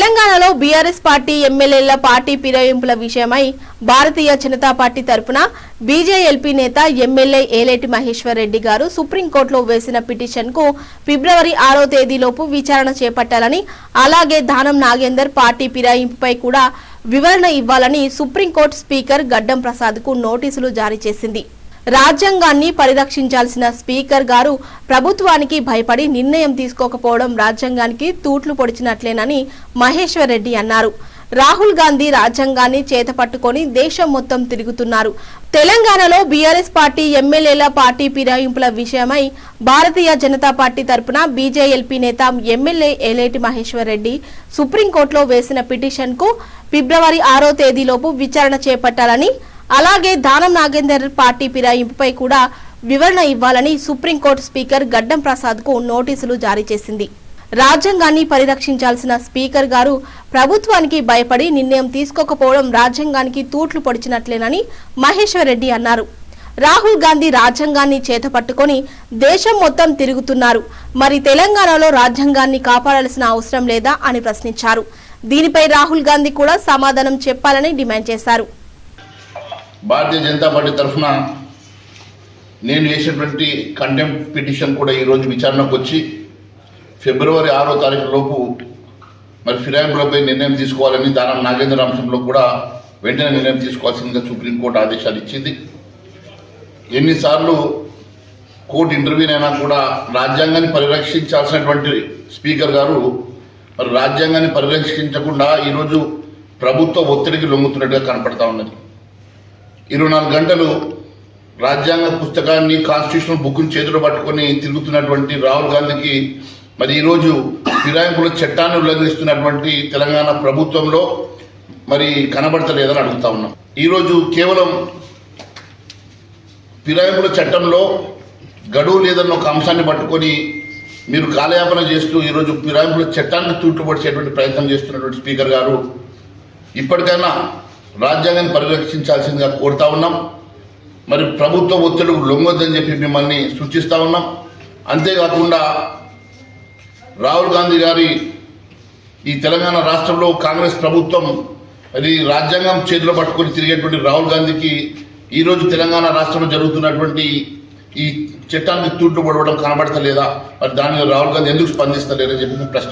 తెలంగాణలో BRS party ఎమ్మెల్యేల party ఫిరాయింపుల విషయమై భారతీయ జనతా పార్టీ తరపున బీజేఎల్పీ నేత ఎమ్మెల్యే ఏలేటి మహేశ్వర్ రెడ్డి గారు సుప్రీంకోర్టులో వేసిన పిటిషన్కు ఫిబ్రవరి ఆరో తేదీలోపు విచారణ చేపట్టాలని అలాగే దానం నాగేందర్ పార్టీ ఫిరాయింపుపై కూడా వివరణ ఇవ్వాలని సుప్రీంకోర్టు స్పీకర్ గడ్డం ప్రసాద్కు నోటీసులు జారీ చేసింది. రాజ్యాంగాన్ని పరిరక్షించాల్సిన స్పీకర్ గారు ప్రభుత్వానికి భయపడి నిర్ణయం తీసుకోకపోవడం రాజ్యాంగానికి తూట్లు పొడిచినట్లేనని మహేశ్వర్ రెడ్డి అన్నారు. రాహుల్ గాంధీ రాజ్యాంగాన్ని చేతపట్టుకొని దేశం మొత్తం తిరుగుతున్నారు. తెలంగాణలో బీఆర్ఎస్ పార్టీ ఎమ్మెల్యేల పార్టీ ఫిరాయింపుల విషయమై భారతీయ జనతా పార్టీ తరపున బీజేఎల్పీ నేత ఎమ్మెల్యే ఏలేటి మహేశ్వర్ రెడ్డి సుప్రీంకోర్టులో వేసిన పిటిషన్కు ఫిబ్రవరి ఆరో తేదీలోపు విచారణ చేపట్టాలని అలాగే దానం నాగేందర్ పార్టీ ఫిరాయింపుపై కూడా వివరణ ఇవ్వాలని సుప్రీంకోర్టు స్పీకర్ గడ్డం ప్రసాద్కు నోటీసులు జారీ చేసింది. రాజ్యాంగాన్ని పరిరక్షించాల్సిన స్పీకర్ గారు ప్రభుత్వానికి భయపడి నిర్ణయం తీసుకోకపోవడం రాజ్యాంగానికి తూట్లు పొడిచినట్లేనని మహేశ్వర్ రెడ్డి అన్నారు. రాహుల్ గాంధీ రాజ్యాంగాన్ని చేతపట్టుకొని దేశం మొత్తం తిరుగుతున్నారు. మరి తెలంగాణలో రాజ్యాంగాన్ని కాపాడాల్సిన అవసరం లేదా అని ప్రశ్నించారు. దీనిపై రాహుల్ గాంధీ కూడా సమాధానం చెప్పాలని డిమాండ్ చేశారు. భారతీయ జనతా పార్టీ తరఫున నేను చేసినటువంటి కంటెంప్ పిటిషన్ కూడా ఈరోజు విచారణకు వచ్చి ఫిబ్రవరి ఆరో తారీఖు లోపు మరి ఫిరాయింపులపై నిర్ణయం తీసుకోవాలని దానం నాగేంద్ర అంశంలో కూడా వెంటనే నిర్ణయం తీసుకోవాల్సిందిగా సుప్రీంకోర్టు ఆదేశాలు ఇచ్చింది. ఎన్నిసార్లు కోర్టు ఇంటర్వ్యూని అయినా కూడా రాజ్యాంగాన్ని పరిరక్షించాల్సినటువంటి స్పీకర్ గారు మరి రాజ్యాంగాన్ని పరిరక్షించకుండా ఈరోజు ప్రభుత్వ ఒత్తిడికి లొంగుతున్నట్టుగా కనపడతా ఉన్నది. ఇరవై నాలుగు గంటలు రాజ్యాంగ పుస్తకాన్ని కాన్స్టిట్యూషన్ బుక్ని చేతిలో పట్టుకొని తిరుగుతున్నటువంటి రాహుల్ గాంధీకి మరి ఈరోజు ఫిరాయింపుల చట్టాన్ని ఉల్లంఘిస్తున్నటువంటి తెలంగాణ ప్రభుత్వంలో మరి కనబడతలేదని అడుగుతా ఉన్నాం. ఈరోజు కేవలం ఫిరాయింపుల చట్టంలో గడువు లేదన్న ఒక అంశాన్ని పట్టుకొని మీరు కాలయాపన చేస్తూ ఈరోజు ఫిరాయింపుల చట్టాన్ని తూట్టుపడిచేటువంటి ప్రయత్నం చేస్తున్నటువంటి స్పీకర్ గారు ఇప్పటికైనా రాజ్యాంగాన్ని పరిరక్షించాల్సిందిగా కోరుతా ఉన్నాం. మరి ప్రభుత్వ ఒత్తిడుకు లొంగొద్దని చెప్పి మిమ్మల్ని సూచిస్తూ ఉన్నాం. అంతేకాకుండా రాహుల్ గాంధీ గారి ఈ తెలంగాణ రాష్ట్రంలో కాంగ్రెస్ ప్రభుత్వం అది రాజ్యాంగం చేతిలో పట్టుకొని తిరిగేటువంటి రాహుల్ గాంధీకి ఈరోజు తెలంగాణ రాష్ట్రంలో జరుగుతున్నటువంటి ఈ చట్టానికి తూట్లు పడవడం కనబడతలేదా? మరి దాని రాహుల్ గాంధీ ఎందుకు స్పందిస్తలేరని చెప్పి ప్రశ్న